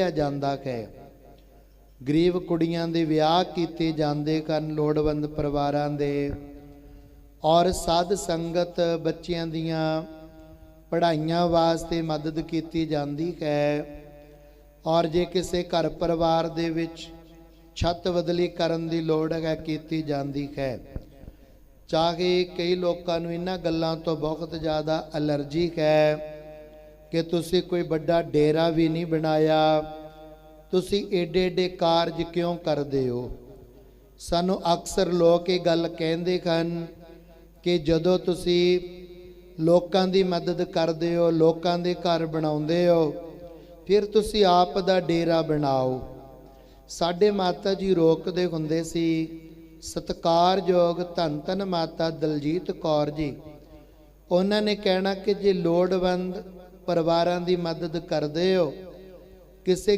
ਜਾਂਦਾ ਹੈ। ਗਰੀਬ ਕੁੜੀਆਂ ਦੇ ਵਿਆਹ ਕੀਤੇ ਜਾਂਦੇ ਕਰਨ ਲੋੜਵੰਦ ਪਰਿਵਾਰਾਂ ਦੇ ਔਰ ਸਾਧ ਸੰਗਤ ਬੱਚਿਆਂ ਦੀਆਂ ਪੜ੍ਹਾਈਆਂ ਵਾਸਤੇ ਮਦਦ ਕੀਤੀ ਜਾਂਦੀ ਹੈ। ਔਰ ਜੇ ਕਿਸੇ ਘਰ ਪਰਿਵਾਰ ਦੇ ਵਿੱਚ ਛੱਤ ਬਦਲੀ ਕਰਨ ਦੀ ਲੋੜ ਹੈ, ਕੀਤੀ ਜਾਂਦੀ ਹੈ। ਚਾਹੇ ਕਈ ਲੋਕਾਂ ਨੂੰ ਇਹਨਾਂ ਗੱਲਾਂ ਤੋਂ ਬਹੁਤ ਜ਼ਿਆਦਾ ਅਲਰਜੀ ਹੈ। ਕਿ ਤੁਸੀਂ ਕੋਈ ਵੱਡਾ ਡੇਰਾ ਵੀ ਨਹੀਂ ਬਣਾਇਆ। ਤੁਸੀਂ ਏਡੇ ਏਡੇ ਕਾਰਜ ਕਿਉਂ ਕਰਦੇ ਹੋ? ਸਾਨੂੰ ਅਕਸਰ ਲੋਕ ਇਹ ਗੱਲ ਕਹਿੰਦੇ ਹਨ ਕਿ ਜਦੋਂ ਤੁਸੀਂ ਲੋਕਾਂ ਦੀ ਮਦਦ ਕਰਦੇ ਹੋ, ਲੋਕਾਂ ਦੇ ਘਰ ਬਣਾਉਂਦੇ ਹੋ, ਫਿਰ ਤੁਸੀਂ ਆਪ ਦਾ ਡੇਰਾ ਬਣਾਓ। ਸਾਡੇ ਮਾਤਾ ਜੀ ਰੋਕਦੇ ਹੁੰਦੇ ਸੀ, ਸਤਕਾਰਯੋਗ ਧੰਨ ਧੰਨ ਮਾਤਾ ਦਲਜੀਤ ਕੌਰ ਜੀ। ਉਹਨਾਂ ਨੇ ਕਹਿਣਾ ਕਿ ਜੇ ਲੋੜਵੰਦ ਪਰਿਵਾਰਾਂ ਦੀ ਮਦਦ ਕਰਦੇ ਹੋ। ਕਿਸੇ